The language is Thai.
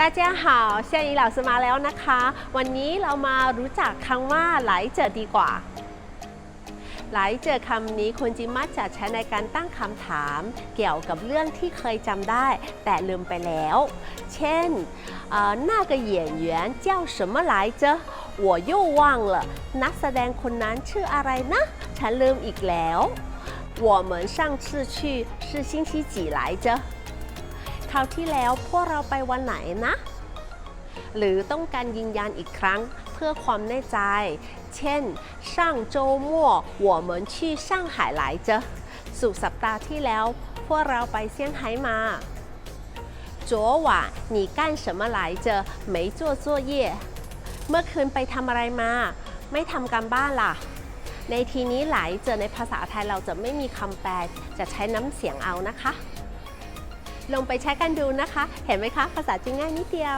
大家好เซียนอีเหล่าสมาแล้วนะคะ วันนี้เรามารู้จักคำว่าไหลเจอดีกว่า ไหลเจอคำนี้คนจีนมักจะใช้ในการตั้งคำถาม เกี่ยวกับเรื่องที่เคยจำได้ แต่ลืมไปแล้ว เช่นเอ่อ那个演员叫什么来着我又忘了นักแสดงคนนั้นชื่ออะไรนะ ฉันลืมอีกแล้ว我们上次去是星期几来着 คราวที่แล้วพวกเราไปวันไหนนะ หรือต้องการยืนยันอีกครั้งเพื่อความแน่ใจ เช่น上周末我们去上海来着สุดสัปดาห์ที่แล้ว พวกเราไปเซี่ยงไฮ้มา昨晚你干什么来着没做作业เมื่อคืนไปทำอะไรมา ไม่ทำการบ้านล่ะ ในทีนี้หลายเจอในภาษาไทยเราจะไม่มีคำแปล จะใช้น้ำเสียงเอานะคะ ลองไปใช้กันดูนะคะ เห็นไหมคะ ภาษาจีนง่ายนิดเดียว